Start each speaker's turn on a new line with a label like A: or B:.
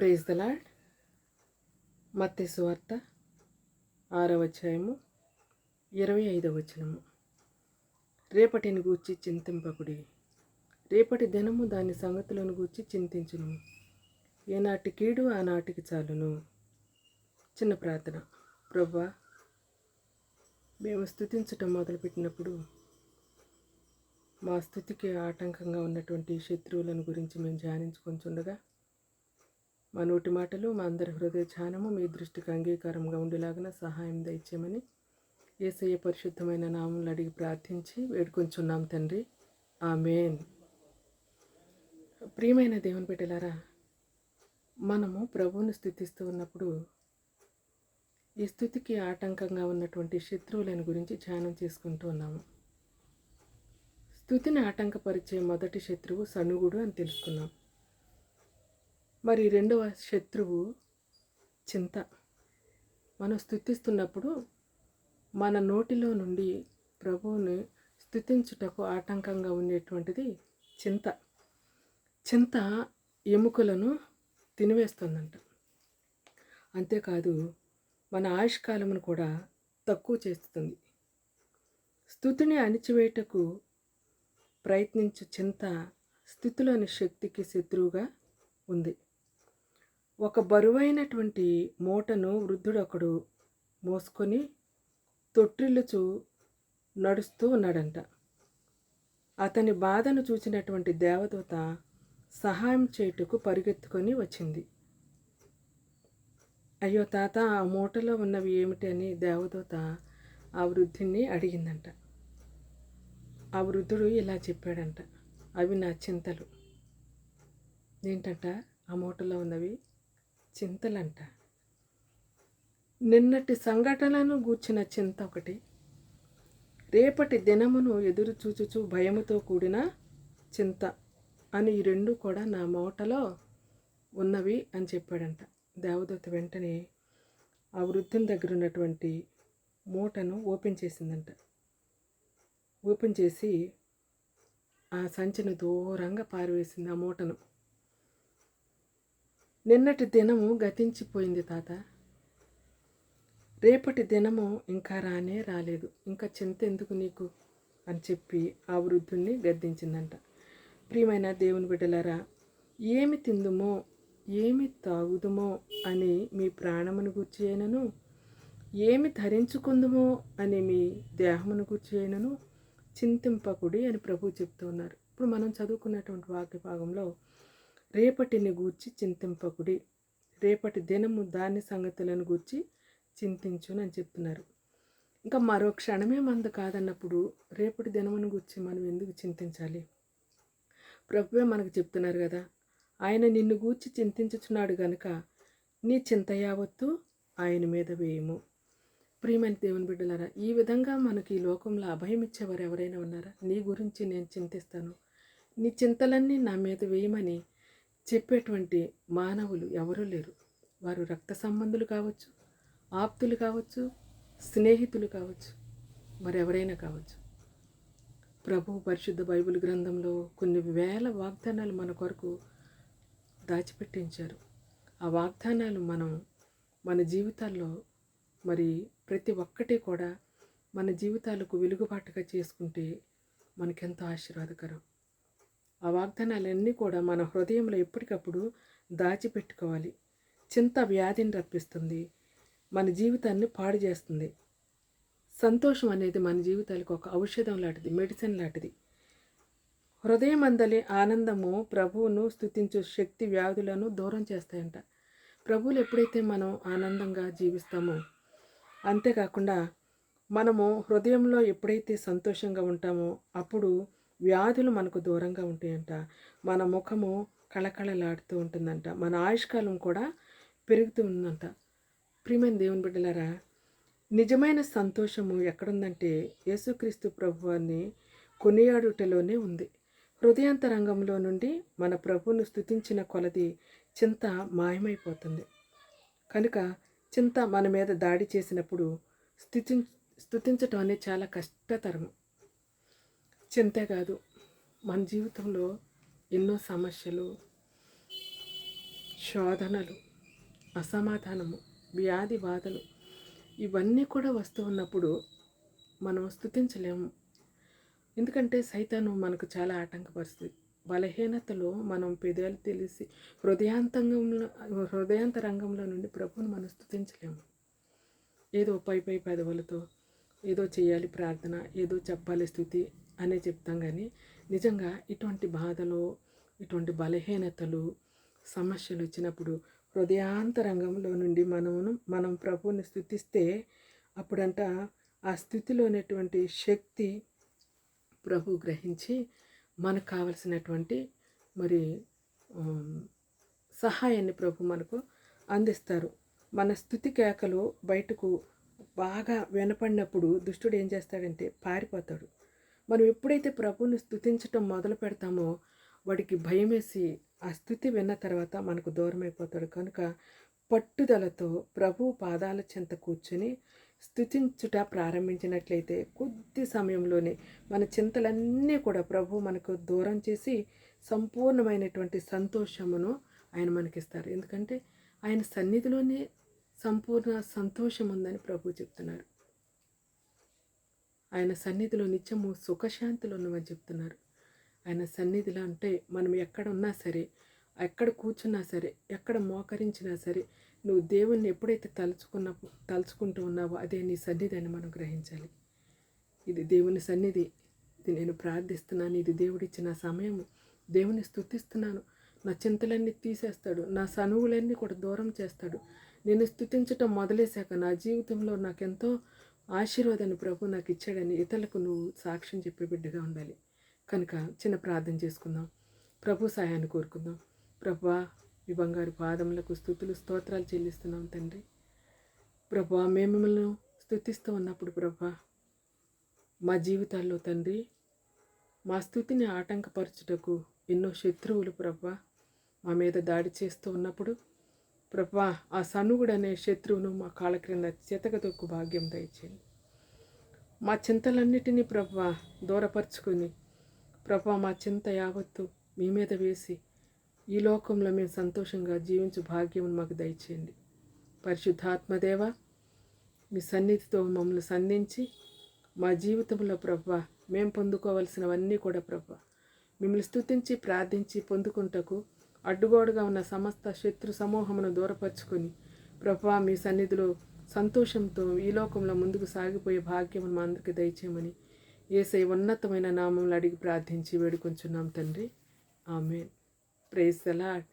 A: Praise the lord మత్తే సువార్త ఆరవ అధ్యాయము ఇరవై ఐదవ వచనము. రేపటిని గూర్చి చింతింపకుడి. రేపటి దినము దాని సంగతులను గూర్చి చింతించును. ఏనాటి కీడు ఆనాటికి చాలును. చిన్న ప్రార్థన. ప్రవ్వా మేము స్థుతించటం మొదలుపెట్టినప్పుడు మా స్థుతికి ఆటంకంగా ఉన్నటువంటి శత్రువులను గురించి మేము ధ్యానించుకొంచుండగా మా నోటి మాటలు మా అందరి హృదయ ధ్యానము మీ దృష్టికి అంగీకారంగా ఉండేలాగిన సహాయం దయచేయమని ఏసయ్య పరిశుద్ధమైన నామములు అడిగి ప్రార్థించి వేడుకొంచున్నాం తండ్రి. ఆమెన్. ప్రియమైన దేవుని బిడ్డలారా మనము ప్రభువును స్థుతిస్తూ ఉన్నప్పుడు ఈ స్థుతికి ఆటంకంగా ఉన్నటువంటి శత్రువులను గురించి ధ్యానం చేసుకుంటూ ఉన్నాము. స్థుతిని ఆటంకపరిచే మొదటి శత్రువు సనుగుడు అని తెలుసుకున్నాం. మరి రెండవ శత్రువు చింత. మనం స్థుతిస్తున్నప్పుడు మన నోటిలో నుండి ప్రభువుని స్థుతించుటకు ఆటంకంగా ఉండేటువంటిది చింత. చింత ఎముకలను తినివేస్తుందంట. అంతేకాదు మన ఆయుష్కాలమును కూడా తక్కువ చేస్తుంది. స్థుతిని అణిచివేయటకు ప్రయత్నించు చింత స్థితిలోని శక్తికి శత్రువుగా ఉంది. ఒక బరువైనటువంటి మూటను వృద్ధుడొకడు మోసుకొని తొట్టిల్లుచు నడుస్తూ ఉన్నాడంట. అతని బాధను చూసినటువంటి దేవదూత సహాయం చేయుటకు పరిగెత్తుకొని వచ్చింది. అయ్యో తాత ఆ మూటలో ఉన్నవి ఏమిటి అని దేవదూత ఆ వృద్ధుణ్ణి అడిగిందంట. ఆ వృద్ధుడు ఇలా చెప్పాడంట. అవి నా చింతలు. ఏంటంట? ఆ మూటలో ఉన్నవి చింతలంట. నిన్నటి సంఘటనను గూర్చిన చింత ఒకటి రేపటి దినమును ఎదురు చూచుచు భయముతో కూడిన చింత అని ఈ రెండు కూడా నా మూటలో ఉన్నవి అని చెప్పాడంట. దేవదూత వెంటనే ఆ వృద్ధుని దగ్గర ఉన్నటువంటి మూటను ఓపెన్ చేసిందంట. ఓపెన్ చేసి ఆ సంచిని దూరంగా పారవేసింది ఆ మూటను. నిన్నటి దినము గతించిపోయింది తాత. రేపటి దినము ఇంకా రానే రాలేదు. ఇంకా చింత ఎందుకు నీకు? అని చెప్పి ఆ వృద్ధుణ్ణి గద్దించిందంట. ప్రియమైన దేవుని బిడ్డలారా ఏమి తిందుమో ఏమి తాగుదుమో అని మీ ప్రాణమును గుర్చి అయినను? ఏమి ధరించుకుందుమో అని మీ దేహమును గుర్చి అయినను? చింతింపకుడి అని ప్రభు చెప్తూ ఉన్నారు. ఇప్పుడు మనం చదువుకున్నటువంటి వాక్య భాగంలో రేపటిని గూర్చి చింతింపకుడి. రేపటి దినము దాని సంగతులను గూర్చి చింతించును అని చెప్తున్నారు. ఇంకా మరో క్షణమే మంద కాదన్నప్పుడు రేపటి దినమును గురించి మనం ఎందుకు చింతించాలి? ప్రభువే మనకు చెప్తున్నారు కదా ఆయన నిన్ను గూర్చి చింతించుచున్నాడు గనుక నీ చింత యావత్తు ఆయన మీద వేయము. ప్రియమైన దేవుని బిడ్డలారా ఈ విధంగా మనకి ఈ లోకంలో అభయం ఇచ్చేవారు ఎవరైనా ఉన్నారా? నీ గురించి నేను చింతిస్తాను. నీ చింతలన్నీ నా మీద వేయమని చెప్పేటువంటి మానవులు ఎవరూ లేరు. వారు రక్త సంబంధులు కావచ్చు ఆప్తులు కావచ్చు స్నేహితులు కావచ్చు మరెవరైనా కావచ్చు. ప్రభు పరిశుద్ధ బైబిల్ గ్రంథంలో కొన్ని వేల వాగ్దానాలు మన కొరకు దాచిపెట్టించారు. ఆ వాగ్దానాలు మనం మన జీవితాల్లో మరి ప్రతి ఒక్కటి కూడా మన జీవితాలకు వెలుగుబాటుగా చేసుకుంటే మనకెంతో ఆశీర్వాదకరం. ఆ వాగ్దానాలన్నీ కూడా మన హృదయంలో ఎప్పటికప్పుడు దాచిపెట్టుకోవాలి. చింత వ్యాధిని రప్పిస్తుంది. మన జీవితాన్ని పాడు చేస్తుంది. సంతోషం అనేది మన జీవితాలకు ఒక ఔషధం లాంటిది మెడిసిన్ లాంటిది. హృదయం అందలి ఆనందము ప్రభువును స్థుతించు శక్తి వ్యాధులను దూరం చేస్తాయంట. ప్రభువులు ఎప్పుడైతే మనం ఆనందంగా జీవిస్తామో అంతేకాకుండా మనము హృదయంలో ఎప్పుడైతే సంతోషంగా ఉంటామో అప్పుడు వ్యాధులు మనకు దూరంగా ఉంటాయంట. మన ముఖము కళకళలాడుతూ ఉంటుందంట. మన ఆయుష్కాలం కూడా పెరుగుతూ ఉందంట. ప్రియమైన దేవుని బిడ్డలారా నిజమైన సంతోషము ఎక్కడుందంటే యేసుక్రీస్తు ప్రభువాన్ని కొనియాడుటలోనే ఉంది. హృదయాంతరంగంలో నుండి మన ప్రభువును స్థుతించిన కొలది చింత మాయమైపోతుంది. కనుక చింత మన మీద దాడి చేసినప్పుడు స్థుతి స్థుతించటం అనేది చాలా కష్టతరం చింతే కాదు. మన జీవితంలో ఎన్నో సమస్యలు శోధనలు అసమాధానము వ్యాధి బాధలు ఇవన్నీ కూడా వస్తూ ఉన్నప్పుడు మనం స్థుతించలేము ఎందుకంటే సైతాను మనకు చాలా ఆటంకపరుస్తుంది బలహీనతలో మనం పెదాలు తెలిసి హృదయాంతంగంలో హృదయాంతరంగంలో నుండి ప్రభువును మనం స్థుతించలేము ఏదో పై పై పెదవులతో ఏదో చేయాలి ప్రార్థన ఏదో చెప్పాలి స్థుతి అనే చెప్తాం కానీ నిజంగా ఇటువంటి బాధలు ఇటువంటి బలహీనతలు సమస్యలు వచ్చినప్పుడు హృదయాంతరంగంలో నుండి మనమును మనం ప్రభువుని స్థుతిస్తే అప్పుడంట ఆ స్థితిలోనేటువంటి శక్తి ప్రభు గ్రహించి మనకు కావలసినటువంటి మరి సహాయాన్ని ప్రభు మనకు అందిస్తారు. మన స్థుతి కేకలు బయటకు బాగా వినపడినప్పుడు దుష్టుడు ఏం చేస్తాడంటే పారిపోతాడు. మనం ఎప్పుడైతే ప్రభువుని స్థుతించటం మొదలు పెడతామో వాడికి భయం వేసి ఆ స్థుతి విన్న తర్వాత మనకు దూరం అయిపోతాడు కనుక పట్టుదలతో ప్రభు పాదాల చెంత కూర్చొని స్థుతించుట ప్రారంభించినట్లయితే కొద్ది సమయంలోనే మన చింతలన్నీ కూడా ప్రభు మనకు దూరం చేసి సంపూర్ణమైనటువంటి సంతోషమును ఆయన మనకిస్తారు. ఎందుకంటే ఆయన సన్నిధిలోనే సంపూర్ణ సంతోషం ఉందని ప్రభు చెప్తున్నారు. ఆయన సన్నిధిలో నిత్యము సుఖశాంతులు ఉన్నవని చెప్తున్నారు. ఆయన సన్నిధిలో అంటే మనం ఎక్కడ ఉన్నా సరే ఎక్కడ కూర్చున్నా సరే ఎక్కడ మోకరించినా సరే నువ్వు దేవుణ్ణి ఎప్పుడైతే తలుచుకున్న తలుచుకుంటూ ఉన్నావో అదే నీ సన్నిధి అని మనం గ్రహించాలి. ఇది దేవుని సన్నిధి. ఇది నేను ప్రార్థిస్తున్నాను ఇది దేవుడిచ్చిన సమయము దేవుని స్థుతిస్తున్నాను. నా చింతలన్నీ తీసేస్తాడు. నా సనువులన్నీ కూడా దూరం చేస్తాడు. నేను స్థుతించటం మొదలేశాక నా జీవితంలో నాకెంతో ఆశీర్వాదాన్ని ప్రభు నాకు ఇచ్చాడని ఇతరులకు నువ్వు సాక్ష్యం చెప్పే బిడ్డగా ఉండాలి. కనుక చిన్న ప్రార్థన చేసుకుందాం. ప్రభు సహాయాన్ని కోరుకుందాం. ప్రభా ఈ బంగారు పాదములకు స్థుతులు స్తోత్రాలు చెల్లిస్తున్నాం తండ్రి. ప్రభా మేము మిమ్మల్ని స్థుతిస్తూ ఉన్నప్పుడు ప్రభా మా జీవితాల్లో తండ్రి మా స్థుతిని ఆటంకపరచుటకు ఎన్నో శత్రువులు ప్రభా మా మీద దాడి చేస్తూ ఉన్నప్పుడు ప్రభా ఆ సనుగుడు అనే శత్రువును మా కాళ్ళ క్రింద చితకదొక్కు భాగ్యం దయచేయండి మా చింతలన్నిటినీ ప్రభా దూరపరుచుకొని ప్రభా మా చింత యావత్తు మీ మీద వేసి ఈ లోకంలో మేము సంతోషంగా జీవించు భాగ్యం మాకు దయచేయండి. పరిశుద్ధాత్మదేవ మీ సన్నిధితో మమ్మల్ని సంధించి మా జీవితంలో ప్రభా మేము పొందుకోవలసినవన్నీ కూడా ప్రభా మిమ్మల్ని స్తుతించి ప్రార్థించి పొందుకుంటకు అడ్డుగోడుగా ఉన్న సమస్త శత్రు సమూహమును దూరపరుచుకొని ప్రభా మీ సన్నిధిలో సంతోషంతో ఈ లోకంలో ముందుకు సాగిపోయే భాగ్యం మా అందరికీ దయచేయమని ఏసై ఉన్నతమైన నామంలో అడిగి ప్రార్థించి వేడుకొంచున్నాం తండ్రి. ఆమె ప్రేస్ ద లాడ్